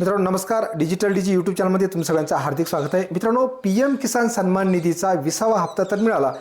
मित्रांनो नमस्कार. डिजिटल डिजी यूट्यूब चॅनलमध्ये तुम सगळ्यांचं हार्दिक स्वागत आहे. मित्रांनो पी एम किसान सन्मान निधीचा विसावा हप्ता तर मिळाला.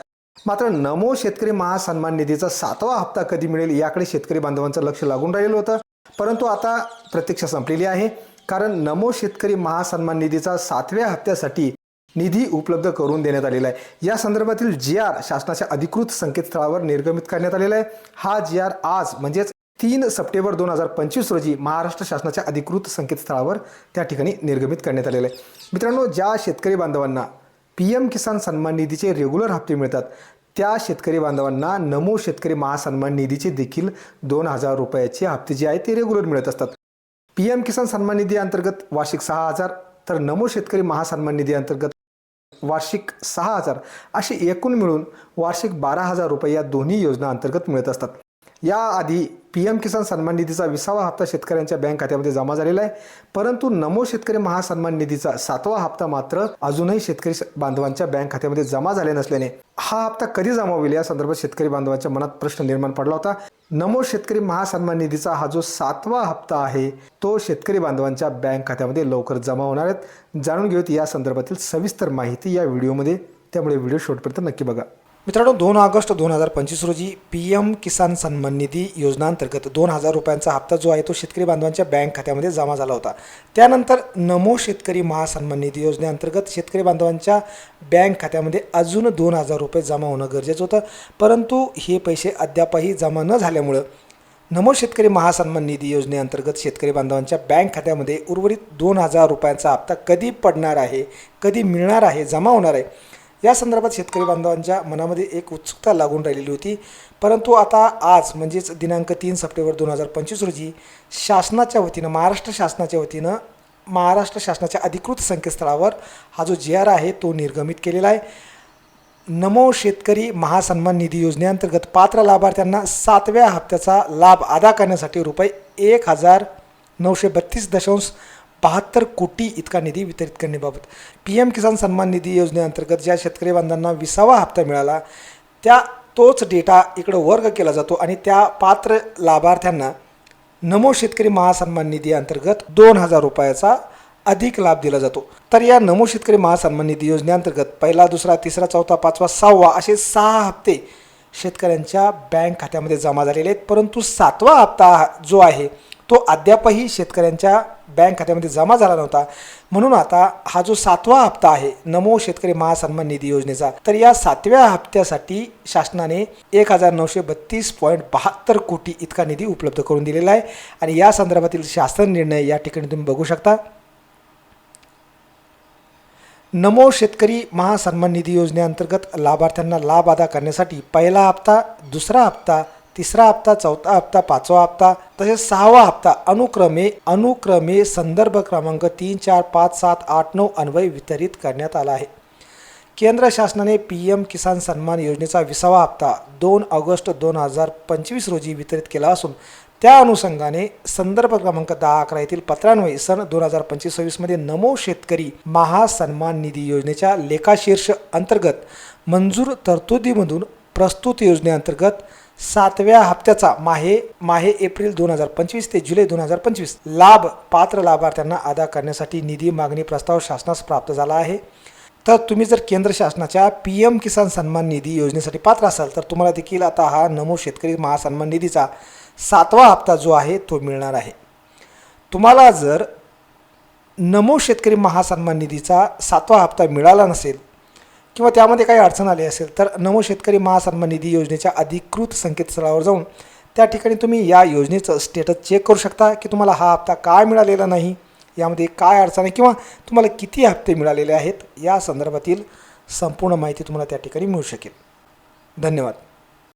मात्र नमो शेतकरी महासन्मान निधीचा सातवा हप्ता कधी मिळेल याकडे शेतकरी बांधवांचं लक्ष लागून राहिलं होतं. परंतु आता प्रतीक्षा संपलेली आहे. कारण नमो शेतकरी महासन्मान निधीचा सातव्या हप्त्यासाठी निधी उपलब्ध करून देण्यात आलेला आहे. या संदर्भातील जी आर शासनाच्या अधिकृत संकेतस्थळावर निर्गमित करण्यात आलेला आहे. हा जी आर आज म्हणजेच तीन सप्टेंबर दोन हजार पंचवीस रोजी महाराष्ट्र शासनाच्या अधिकृत संकेतस्थळावर त्या ठिकाणी निर्गमित करण्यात आलेलं आहे. मित्रांनो ज्या शेतकरी बांधवांना पी एम किसान सन्मान निधीचे रेग्युलर हप्ते मिळतात त्या शेतकरी बांधवांना नमो शेतकरी महासन्मान निधीचे देखील दोन हजार रुपयाचे हप्ते जे आहेत ते रेग्युलर मिळत असतात. पी एम किसान सन्मान निधी अंतर्गत वार्षिक सहा हजार तर नमो शेतकरी महासन्मान निधी अंतर्गत वार्षिक सहा हजार असे एकूण मिळून वार्षिक बारा हजार रुपये या दोन्ही योजना अंतर्गत मिळत असतात. याआधी पी एम किसान सन्मान निधीचा विसावा हप्ता शेतकऱ्यांच्या बँक खात्यामध्ये जमा झालेला आहे. परंतु नमो शेतकरी महासन्मान निधीचा सातवा हप्ता मात्र अजूनही शेतकरी बांधवांच्या बँक खात्यामध्ये जमा झाले नसल्याने. हा हप्ता कधी जमा होईल या संदर्भात शेतकरी बांधवांच्या मनात प्रश्न निर्माण पडला होता. नमो शेतकरी महासन्मान निधीचा हा जो सातवा हप्ता आहे तो शेतकरी बांधवांच्या बँक खात्यामध्ये लवकर जमा होणार आहेत. जाणून घेऊयात या संदर्भातील सविस्तर माहिती या व्हिडिओमध्ये. त्यामुळे व्हिडिओ शेवटपर्यंत नक्की बघा. मित्रांनो दोन ऑगस्ट दोन हजार पंचवीस रोजी पी एम किसान सन्मान निधी योजनांतर्गत दोन हजार रुपयांचा हप्ता जो आहे तो शेतकरी बांधवांच्या बँक खात्यामध्ये जमा झाला होता. त्यानंतर नमो शेतकरी महासन्मान निधी योजनेअंतर्गत शेतकरी बांधवांच्या बँक खात्यामध्ये अजून दोन हजार रुपये जमा होणं गरजेचं होतं. परंतु हे पैसे अद्यापही जमा न झाल्यामुळं नमो शेतकरी महासन्मान निधी योजनेअंतर्गत शेतकरी बांधवांच्या बँक खात्यामध्ये उर्वरित दोन हजार रुपयांचा हप्ता कधी पडणार आहे कधी मिळणार आहे जमा होणार आहे या संदर्भात शेतकरी बांधवांच्या मनामध्ये एक उत्सुकता लागून राहिलेली होती. परंतु आता आज म्हणजेच दिनांक तीन सप्टेंबर दोन हजार पंचवीस रोजी शासनाच्या वतीनं महाराष्ट्र शासनाच्या वतीनं महाराष्ट्र शासनाच्या अधिकृत संकेतस्थळावर हा जो जी आर आहे तो निर्गमित केलेला आहे. नमो शेतकरी महासन्मान निधी योजनेअंतर्गत पात्र लाभार्थ्यांना सातव्या हप्त्याचा लाभ अदा करण्यासाठी रुपये एक हजार नऊशे बत्तीस दशांश बहात्तर कोटी इतका निधी वितरित करण्याबाबत पी एम किसान सन्मान निधी योजनेअंतर्गत ज्या शेतकरी बांधवांना विसावा हप्ता मिळाला त्या तोच डेटा इकडं वर्ग केला जातो आणि त्या पात्र लाभार्थ्यांना नमो शेतकरी महासन्मान निधी अंतर्गत दोन हजार रुपयाचा अधिक लाभ दिला जातो. तर या नमो शेतकरी महासन्मान निधी योजनेअंतर्गत पहिला दुसरा तिसरा चौथा पाचवा सहावा असे सहा हप्ते शेतकऱ्यांच्या बँक खात्यामध्ये जमा झालेले आहेत. परंतु सातवा हप्ता जो आहे तो अद्यापही शेतकऱ्यांच्या बँक खात्यामध्ये जमा झाला नव्हता. म्हणून आता हा जो सातवा हप्ता आहे नमो शेतकरी महासन्मान निधी योजनेचा तर या सातव्या हप्त्यासाठी शासनाने एक हजार नऊशे बत्तीस पॉईंट बहात्तर कोटी इतका निधी उपलब्ध करून दिलेला आहे. आणि या संदर्भातील शासन निर्णय या ठिकाणी तुम्ही बघू शकता. नमो शेतकरी महासन्मान निधी योजनेअंतर्गत लाभार्थ्यांना लाभ अदा करण्यासाठी पहिला हप्ता दुसरा हप्ता तिसरा हप्ता चौथा हप्ता पाचवा हप्ता तसेच सहावा हप्ता अनुक्रमे अनुक्रमे संदर्भ क्रमांक तीन चार पाच सात आठ नऊ अन्वय वितरित करण्यात आला आहे. केंद्र शासनाने पी एम किसान सन्मान योजनेचा विसावा हप्ता दोन ऑगस्ट दोन हजार पंचवीस रोजी वितरित केला असून त्या अनुषंगाने संदर्भ क्रमांक दहा अकरा येथील पत्रान्वये सन दोन हजार पंचवीस सव्वीसमध्ये नमो शेतकरी महासन्मान निधी योजनेच्या लेखाशीर्ष अंतर्गत मंजूर तरतुदीमधून प्रस्तुत योजनेअंतर्गत सातव्या हप्त्याचा माहे माहे एप्रिल दोन हजार पंचवीस ते जुलै दोन हजार पंचवीस लाभ पात्र लाभार्थ्यांना अदा करण्यासाठी निधी मागणी प्रस्ताव शासनास प्राप्त झाला आहे. तर तुम्ही जर केंद्र शासनाच्या पी एम किसान सन्मान निधी योजनेसाठी पात्र असाल तर तुम्हाला देखील आता हा नमो शेतकरी महासन्मान निधीचा सातवा हप्ता जो आहे तो मिळणार आहे. तुम्हाला जर नमो शेतकरी महासन्मान निधीचा सातवा हप्ता मिळाला नसेल किंवा त्यामध्ये काही अडचण आली असेल तर नमो शेतकरी महासन्मान निधी योजनेच्या अधिकृत संकेतस्थळावर जाऊन त्या ठिकाणी तुम्ही या योजनेचं स्टेटस चेक करू शकता की तुम्हाला हा हप्ता काय मिळालेला नाही यामध्ये काय अडचण आहे किंवा तुम्हाला किती हप्ते मिळालेले आहेत या संदर्भातील संपूर्ण माहिती तुम्हाला त्या ठिकाणी मिळू शकेल. धन्यवाद.